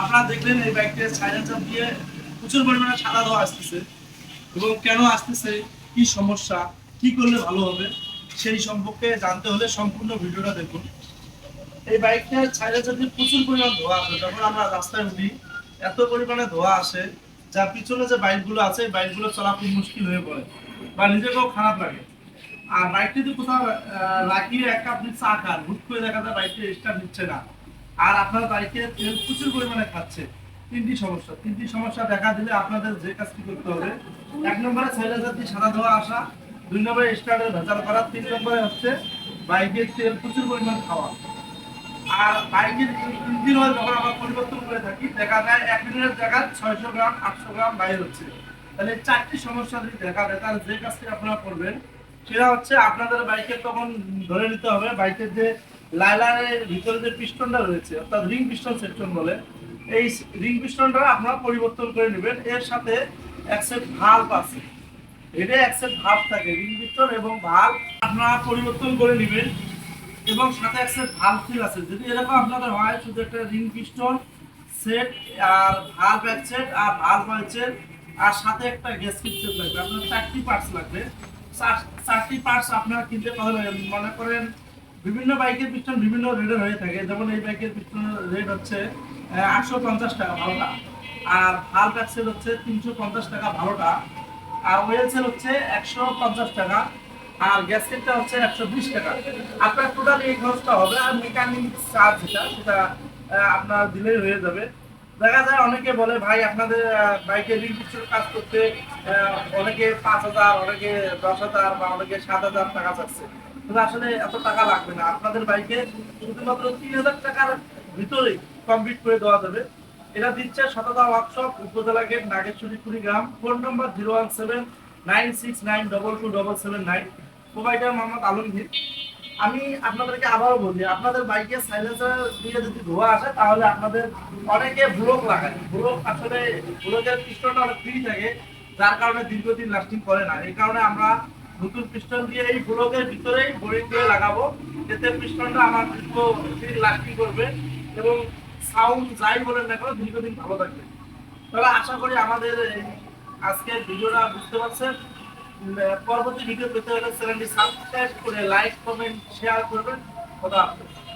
আপনারা দেখলেন এই বাইকটির সাইলেন্সার দিয়ে প্রচুর পরিমাণে সাদা ধোয়া আসতেছে এবং কেন আসতেছে, কি সমস্যা, কি করলে ভালো হবে সেই সম্পর্কে জানতে হলে সম্পূর্ণ ভিডিওটা দেখুন। এই বাইকটার সাইলেন্সার দিয়ে প্রচুর পরিমাণ ধোয়া আসে। যখন আমরা রাস্তায় উঠি, এত পরিমাণে ধোয়া আসে যা পিছনে যে বাইকগুলো আছে, এই বাইকগুলো চলা খুব মুশকিল হয়ে পড়ে বা নিজেকেও খারাপ লাগে। আর বাইকটি যদি কোথাও লাগিয়ে একটা আপনি চা খান হুট করে দেখা যায় বাইকটি স্টার্ট নিচ্ছে না। আর আপনার বাইকে তেল প্রচুর পরিমাণে খাচ্ছে। তিনটি সমস্যা। তিনটি সমস্যা দেখা দিলে আপনাদের যে কাজটি করতে হবে? এক নম্বরে দিয়ে সাদা ধোয়া আসা, দুই নম্বরে স্টার্টের ভেজাল করা, তিন নম্বরে হচ্ছে বাইকের তেল প্রচুর পরিমাণ খাওয়া। আর বাইকের ইঞ্জিন অয়েল যখন আমরা পরিবর্তন করে থাকি, দেখা যায় এক লিটারের জায়গায় ছয়শো গ্রাম, আটশো গ্রাম বাইর হচ্ছে। তাহলে চারটি সমস্যা যদি দেখা দেয়, তাহলে যে কাজটি আপনারা করবেন, সেটা হচ্ছে আপনাদের বাইকে তখন ধরে নিতে হবে, বাইকের যে লাইলারের ভিতরে যে পিস্টনটা রয়েছে, অর্থাৎ রিং পিস্টন সেকশন বলে, এই রিং পিস্টনটা আপনারা পরিবর্তন করে নেবেন। এর সাথে অ্যাকসেপ্ট ভাল্ব আছে। এটা অ্যাকসেপ্ট ভাল্ব থাকে, রিং পিস্টন এবং ভাল্ব আপনারা পরিবর্তন করে নেবেন এবং সাথে একটা ভাল্ব ফিল আছে। যদি এরকম আপনাদের হয়, শুধু একটা রিং পিস্টন সেট আর ভাল্ব এক সেট আর ভাল্ব হয়েছে আর সাথে একটা গ্যাস সেট লাগবে। আপনার চারটি পার্টস লাগবে। চার- চারটি পার্টস আপনারা কিনতে পারবেন। মনে করেন বিভিন্ন বাইকের পিস্টন বিভিন্ন রেটের হয়ে থাকে। যেমন এই বাইকের পিস্টনের রেট হচ্ছে আটশো পঞ্চাশ টাকা ভালোটা। আর ভাল্ব এক হচ্ছে তিনশো পঞ্চাশ টাকা ভালোটা। আর ওয়েল সেল হচ্ছে একশো পঞ্চাশ টাকা। আর গ্যাসকেটটা হচ্ছে একশো বিশ টাকা। আপনার টোটাল এই খরচটা হবে আর মেকানিক চার্জ যেটা, সেটা আপনার দিলেই হয়ে যাবে। দেখা যায় অনেকে বলে, ভাই, আপনাদের বাইকে রিং পিস্টন কাজ করতে অনেকে পাঁচ হাজার, অনেকে দশ হাজার বা অনেকে সাত হাজার টাকা চাচ্ছে। আসলে এত টাকা লাগবে না। আপনাদের বাইকে শুধুমাত্র তিন হাজার টাকার ভিতরেই কমপ্লিট করে দেওয়া যাবে। এটা দিচ্ছে শতদা ওয়ার্কশপ উপজেলা gate Nageshwari Kurigram phone number zero one seven nine six nine double two double seven nine provider Mohammad Alamgir. আমি আপনাদেরকে আবারও বলি, আপনাদের বাইকে সাইলেন্সার দিয়ে যদি ধোয়া আসে, তাহলে আপনাদের অনেকে ব্লক লাগায়। ব্লক আসলে ব্লকের পিস্টনটা অনেক ফ্রি থাকে, যার কারণে দীর্ঘদিন লাস্টিং করে না। এই কারণে আমরা নতুন পিস্টন দিয়ে এই ব্লকের ভিতরেই বোরিং দিয়ে লাগাবো। এতে পিস্টনটা আমার দীর্ঘদিন লাস্টিং করবে এবং সাউন্ড যাই বলেন না কেন দীর্ঘদিন ভালো থাকবে। তাহলে আশা করি আমাদের আজকের ভিডিওটা বুঝতে পারছেন। পরবর্তী ভিডিও পেতে হলে চ্যানেলটি সাবস্ক্রাইব করে লাইক কমেন্ট শেয়ার করবেন। খোদা হাফেজ।